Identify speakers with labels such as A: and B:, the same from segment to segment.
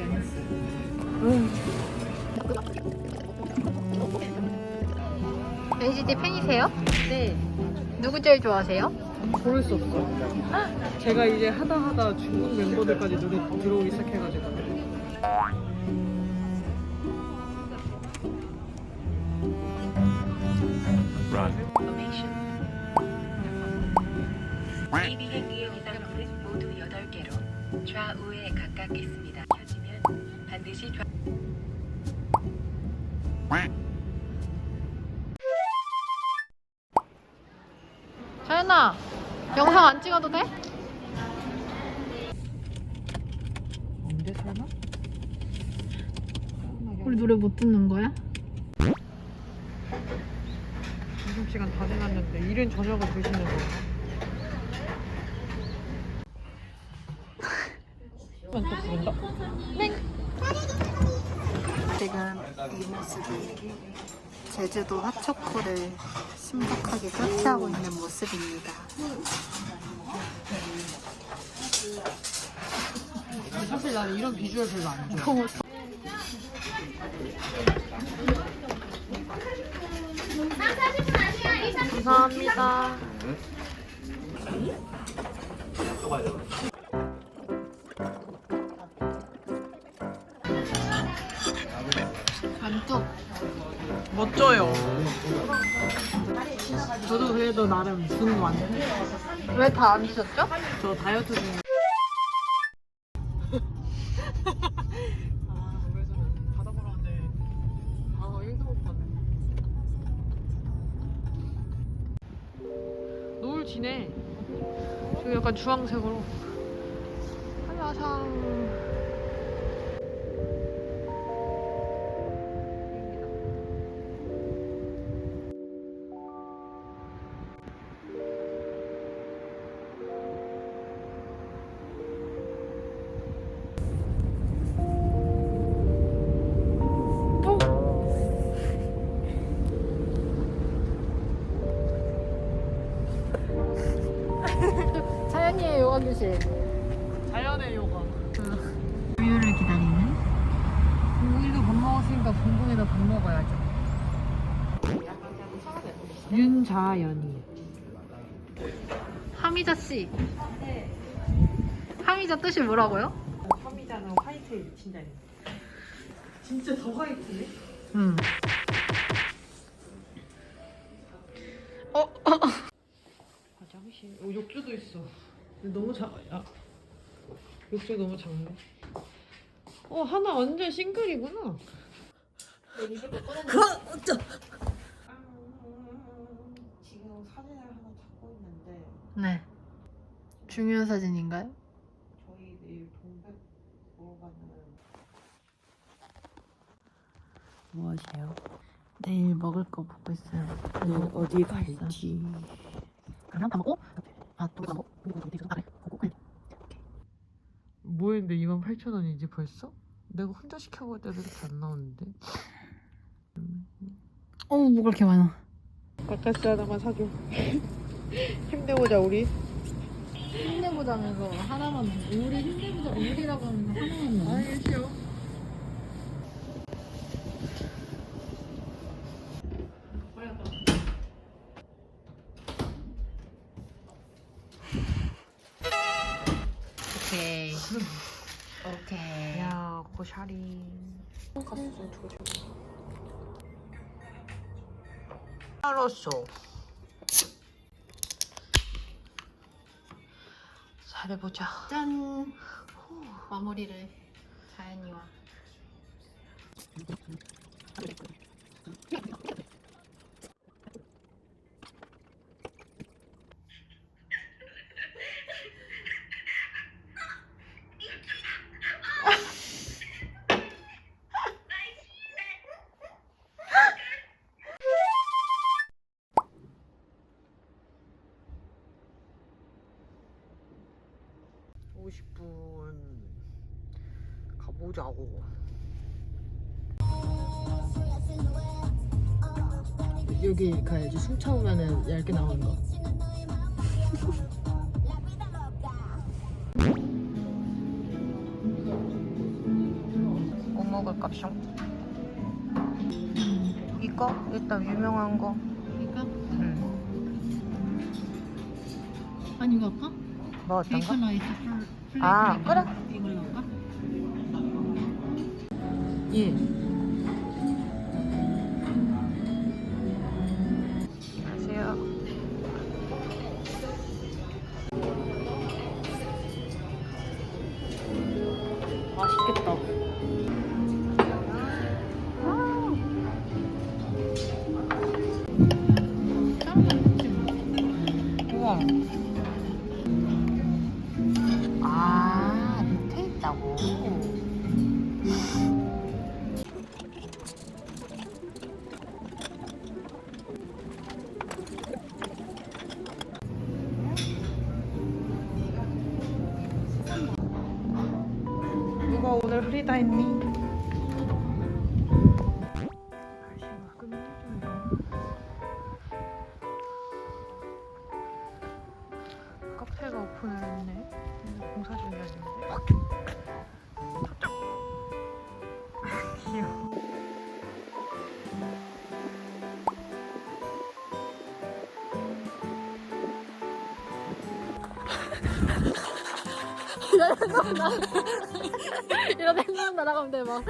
A: 쉬는 게 아니었어.
B: NCT 팬이세요?
A: 네.
B: 누구 제일 좋아하세요?
A: 고를 수 없어. 제가 이제 하다 하다 중국 멤버들까지 눈에 들어오기 시작해가지고.
C: 이 비행기의 위상물은 모두 8개로 좌우에 각각 있습니다. 반드시 좌...
B: 자연아, 영상 안 찍어도 돼?
A: 언제 사나?
B: 우리 노래 못 듣는 거야?
A: 점심시간 다 지났는데 이른 저녁을 드시는 건가? 또 부른다.
B: 지금 이 모습이 제주도 핫초코를 신박하게 설치하고 있는 모습입니다.
A: 사실 나는 이런 비주얼 별로 안 좋아.
B: 감사합니다.
A: 멋져요. 저도 그래도 나름 준거 많네.
B: 왜다 안 드셨죠?
A: 저 다이어트 중에. 아. 아, 지네. 지금 약간 주황색으로. 한라상.
B: 교실.
A: 자연의 요가.
B: 우유를 기다리는
A: 우리도 밥 먹었으니까 공공에다 밥 먹어야죠. 윤자연이.
B: 하미자 씨. 하미자 뜻이 뭐라고요?
A: 화미자는 화이트에 미친다니. 진짜 더 화이트네?
B: 응. 어, 어, 어.
A: 화장실. 어, 욕조도 있어. 너무 작, 아. 욕조 너무 작네. 어, 하나 완전 싱글이구나.
D: 지금 사진을 하나 잡고 있는데
B: 네. 중요한 사진인가요?
D: 저희 내일 동백 보러 가는 뭐 하세요?
B: 내일 먹을 거 보고 있어요.
D: 내일 어디 갈지
B: 그럼 다 먹고 아, 또 먹고 그리고 어디서 나를 보고 그래.
A: 뭐 했는데 28,000원이지 벌써? 내가 혼자 시켜볼 때도 이렇게 안 나오는데.
B: 어, 뭐 그렇게 많아.
A: 바카스 하나만 사줘. 힘내보자, 우리.
B: 힘내보자면서 하나만 우리 힘내보자 우리라고 하면서 하나만 먹어.
A: 알겠어 알았어. 잘 해보자.
B: 짠. 마무리를 자연이와. 여기 가야지 숨차오면은 얇게 나오는 거.
A: 뭐 먹을까 숑? 이거? 일단 유명한 거
B: 그러니까
A: 응.
B: 아니 이거 할까?
A: 뭐 어떤 거?
B: 베이컨 라이스 플
A: 아, 그래.
B: 이걸로 할까?
A: 예. 누가 오
B: 돼 막.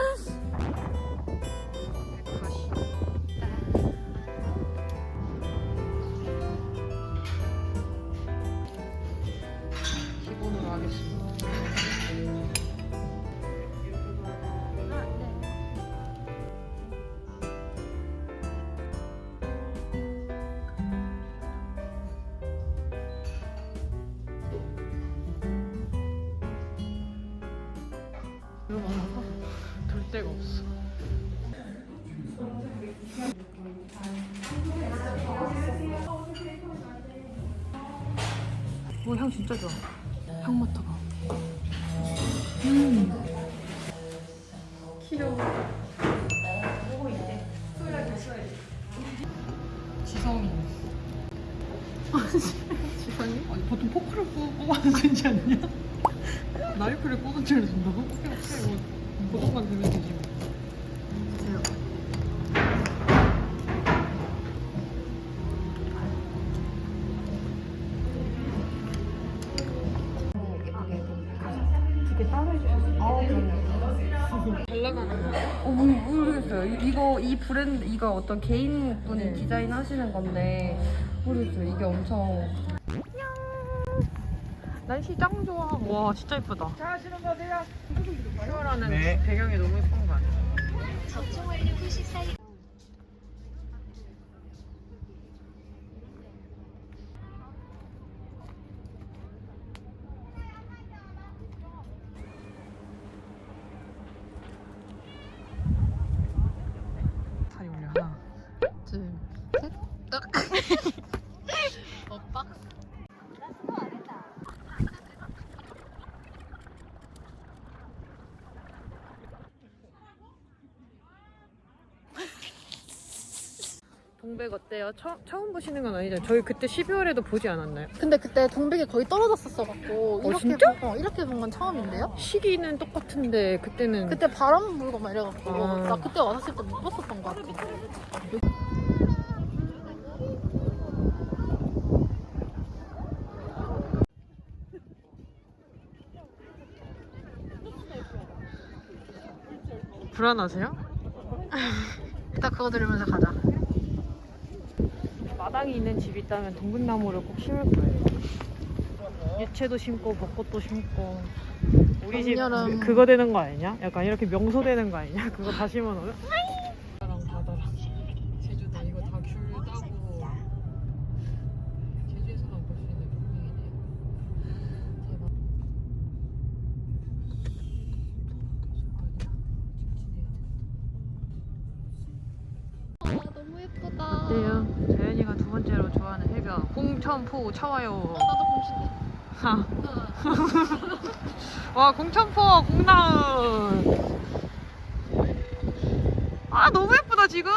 A: 오, 향 진짜 좋아. 향 맡아봐. 음. 귀여워. 지성이. 지성이? 아니, 보통 포크를 뽑- 뽑아서 되지 않냐? 나이프를 뽑은지를 준다고? 오케이, 오케이. 뭐, 보통만 되면 되지.
E: 브랜드 이거 어떤 개인 분이 디자인 하시는 건데 모르겠어요. 이게 엄청
A: 날씨 짱 좋아. 와, 진짜 예쁘다. 자, 하시는 거세요. 슈어라는 배경이 너무 예쁜 거 아니야? 살이 올려 하나.
B: 둘, 셋, 딱. 오빠.
A: 처, 처음 보시는 건 아니죠? 저희 그때 12월에도 보지 않았나요?
B: 근데 그때 동백이 거의 떨어졌었어 갖고 이렇게
A: 진짜?
B: 본- 어, 이렇게 본 건 처음인데요?
A: 시기는 똑같은데 그때는
B: 그때 바람 불고 막 이래갖고
A: 아.
B: 나 그때 왔었을 때 못 봤었던 것 같아.
A: 불안하세요?
B: 일단 그거 들으면서 가자.
A: 마당이 있는 집이 있다면 동백나무를 꼭 심을 거예요. 유채도 심고 벚꽃도 심고 우리 집. 그- 그거 되는 거 아니냐? 약간 이렇게 명소 되는 거 아니냐? 그거 다 심어놓으면 공천포 차와요.
B: 어, 나도
A: 공신데. 와 공천포 공나은. 아 너무 예쁘다 지금.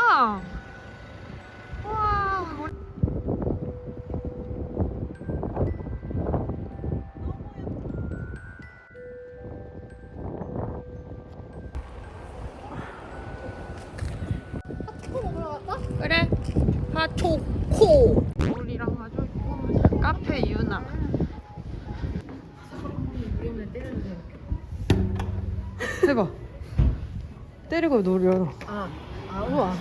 A: 초코 카페 유나. 해봐 때리고 노려
F: 아, 아,
A: 우와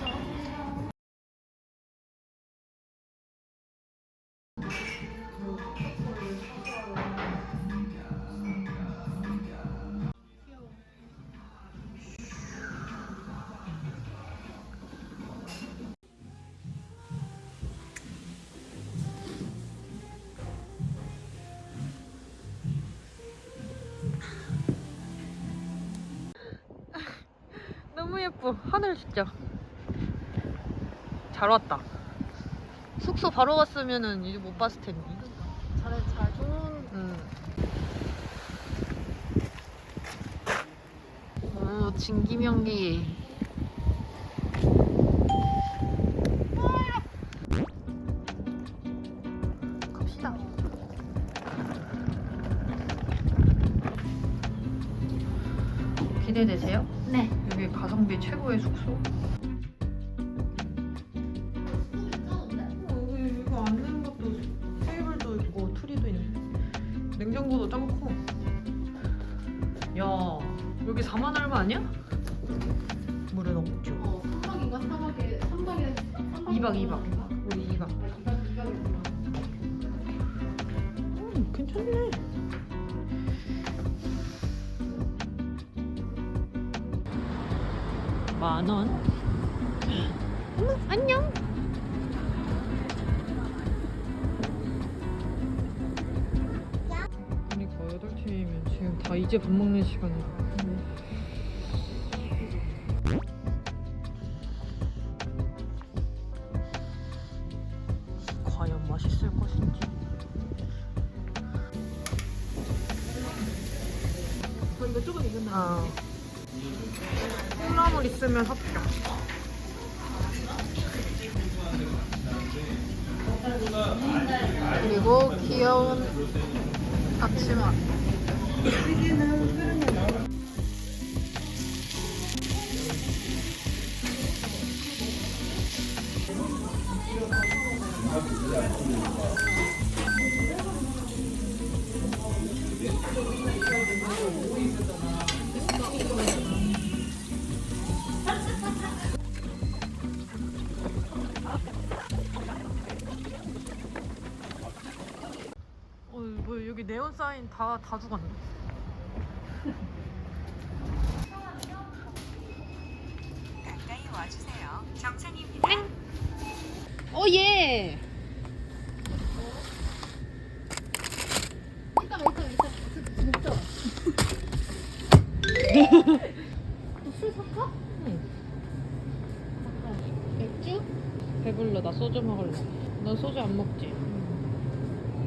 A: 잘 왔다 숙소 바로 갔으면은 이제 못 봤을 텐데
F: 잘해, 잘 좋은.
A: 응. 오 진기명기 갑시다 기대되세요?
F: 네.
A: 여기 가성비 최고의 숙소. 2박 2박. 우리 2박. 음 괜찮네. 만 원. 어머 안녕. 그러니까 8시면 지금 다 이제 밥 먹는 시간이야.
F: 어.
A: 콩나물 있으면 합격. 그리고 귀여운 앞치마. 다 다 죽었네.
C: 가까이 와주세요. 정상입니다.
A: 오 예.
F: 이따가, 이따가, 이따가. 먹자. 너술?
A: 응.
F: 맥주?
A: 배불러. 나 소주 먹을래. 너 소주 안 먹지?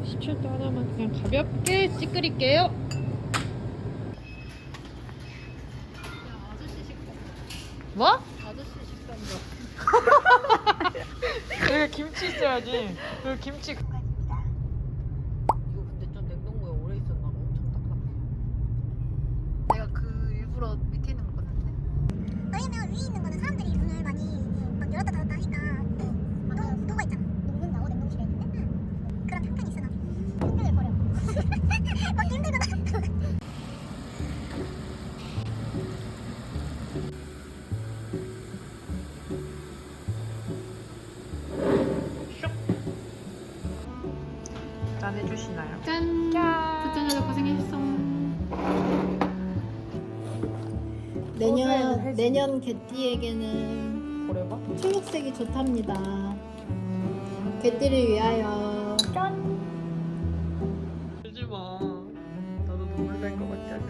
A: 17도 하나만 그냥 가볍게
F: 식당.
A: 뭐?
F: 아저씨.
A: 여기 김치 있어야지. 여기 김치.
B: 내년 개띠에게는
A: 고래봐?
B: 초록색이 좋답니다. 개띠를 위하여.
A: 울지 마. 나도 눈물 날 것 같잖아.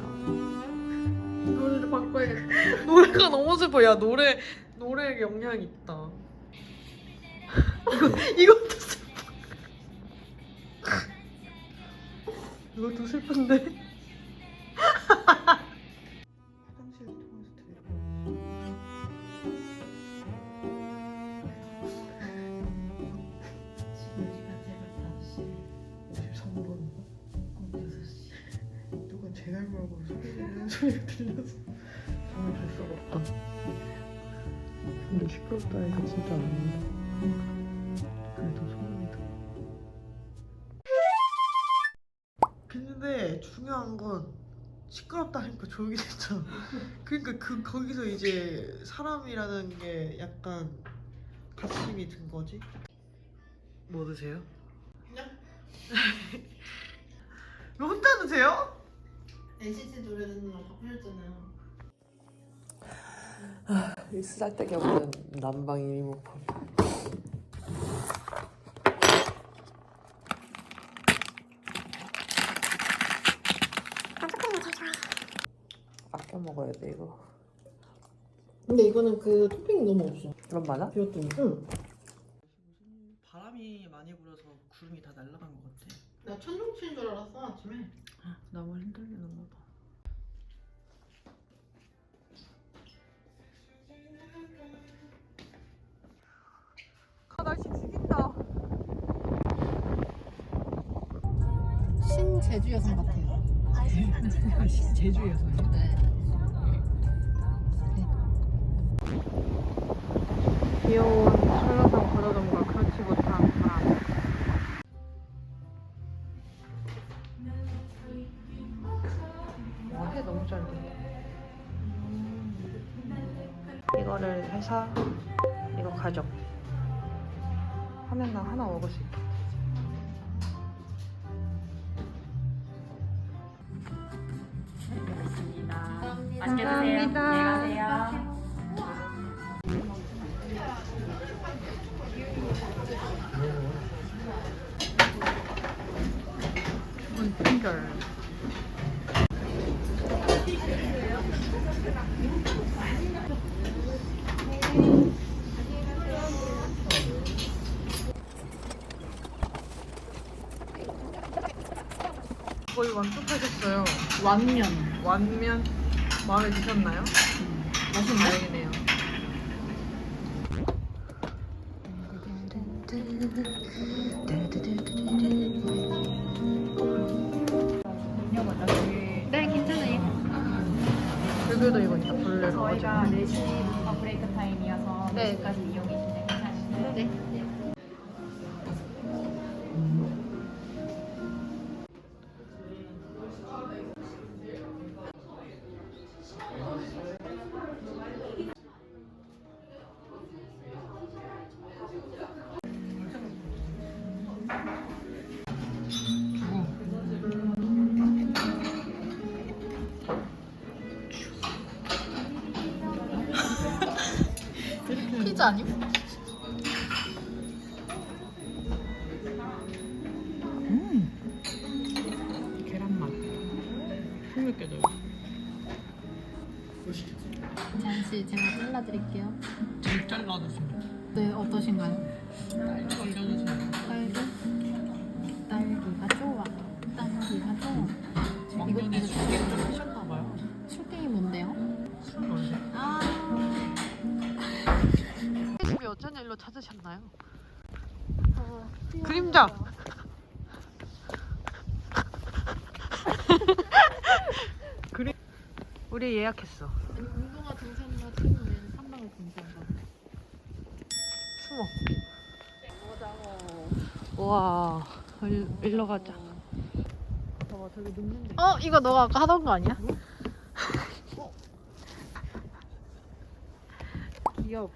A: 노래를 바꿔야겠다. 노래가 너무 슬퍼. 야 노래 노래 영향 있다. 이거 이것도 슬퍼. 이것도 슬픈데. 더 소름이다. 근데 중요한 건 시끄럽다 하니까 조용히 됐잖아. 그러니까 그 거기서 이제 사람이라는 게 약간 가심이 든 거지. 뭐 드세요? 그냥. 왜 혼자 드세요?
B: NCT 노래 듣는 거 바쁘셨잖아요.
A: 이 쓰잘데기 없는 난방 리모컨. 아껴 먹어야 돼 이거.
B: 근데 이거는 그 토핑이 너무 없어.
A: 그럼 많아?
B: 비웠더니. 응.
A: 바람이 많이 불어서 구름이 다 날아간 것 같아.
B: 나 천둥 치는 줄 알았어 아침에.
A: 나만 흔들리는 거다. 날씨 죽인다.
B: 신제주 여성 같아요.
A: 제주에서.
B: 네.
E: 귀여운 설렁탕 버저점과 그렇지 못한 바람. 와, 해 너무 잘 돼. 이거를 해서 이거 가져. 화면당 하나 먹을 수 있게. 감사합니다. 핑글.
A: 거의 완숙하셨어요.
B: 완면.
A: 완면 마음에 드셨나요?
B: 맛있네.
A: 다행이네요.
E: 네, 괜찮아요.
A: 여기도 이거 있다. 블레로.
G: 저희가 4시 부터 브레이크 타임이어서
E: 네.
G: 4시까지 이용이 진행하시나요?
E: 네.
B: 아님?
A: 계 우리 예약했어.
B: 운동화 등산과 친구는 3박을 등산과.
A: 숨어. 와, 일, 일로 가자. 봐봐, 저기 눕는데.
B: 어, 이거 너가 아까 하던 거 아니야?
A: 기업.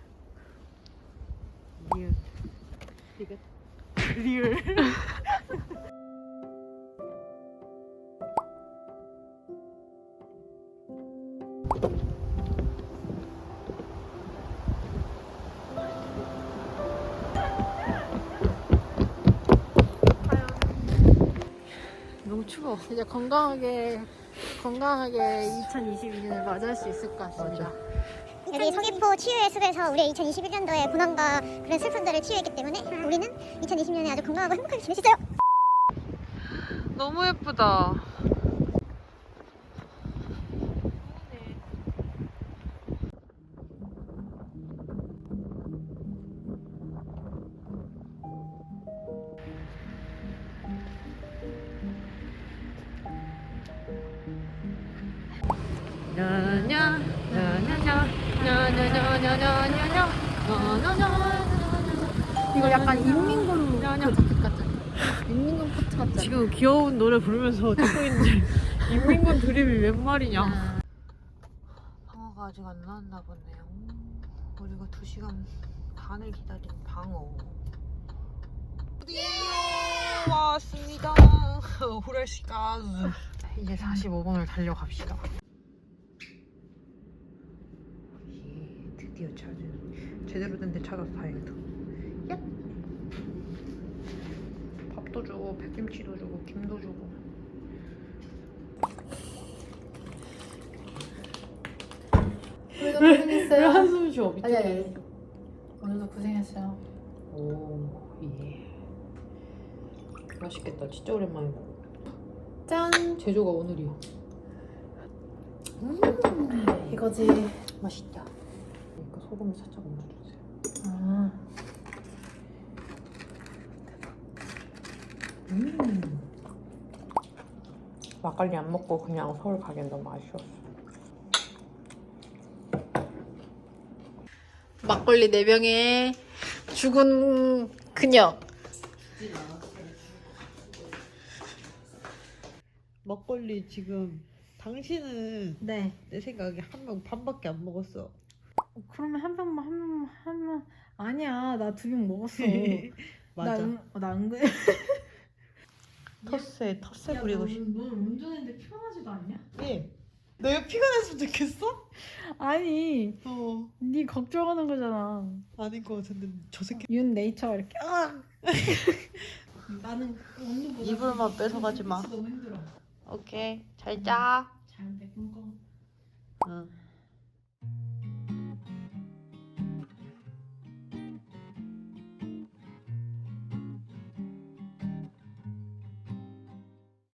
A: 리을. 리을. 너무 추워.
B: 이제 건강하게 건강하게 2022년을 맞이할 수 있을 것 같습니다.
H: 여기 서귀포 치유의 숲에서 우리의 2021년도의 고난과 그런 슬픔들을 치유했기 때문에 우리는 2020년에 아주 건강하고 행복하게 지낼 수 있어요.
A: 너무 예쁘다.
B: 이거 약간 인민군 그 자켓 같잖아. 인민군 코트 같잖아.
A: 지금 귀여운 노래 부르면서 찍고 있는데 인민군 드립이 웬 말이냐?
B: 아.
A: 방어가 아직 안 나왔나 보네요. 우리가 2시간 반을 기다린 방어. 드디어 왔습니다. 후레시가즈. 이제 45분을 달려갑시다. 예, 드디어 찾은 제대로 된 데 찾아서 다행이다. 야! 밥도 주고 백김치도 주고 김도 주고.
B: 오늘도 고생했어요.
A: 한숨 쉬어.
B: 아니 아니. 오늘도 고생했어요.
A: 오, 예. 맛있겠다. 진짜 오랜만에 먹어.
B: 짠.
A: 제조가 오늘이야.
B: 이거지.
A: 맛있다. 그러니까 소금을 살짝 얹어주세요.
B: 아.
A: 음. 막걸리 안 먹고 그냥 서울 가기엔 너무 아쉬웠어.
B: 막걸리 4병에 죽은 그녀.
D: 막걸리 지금 당신은
B: 네.
D: 내 생각에 한명 반밖에 안 먹었어.
B: 그러면 한 병만 한 병만 하면 아니야 나 두 병 먹었어.
D: 맞아.
B: 나, 은, 나 은근.
D: 텃세 텃세 부리고 싶.
B: 넌 운전했는데 피곤하지도 않냐?
D: 예. 내가 피곤했으면 좋겠어?
B: 아니
D: 어.
B: 네 걱정하는 거잖아.
D: 아닌 것 같은데 저 새끼.
B: 윤 네이처 이렇게. 아! 나는 원두보다
D: 이불만 뺏어가지 마.
B: 너무 힘들어.
D: 오케이. 잘 자.
B: 잘 뺏은 거.
D: 응.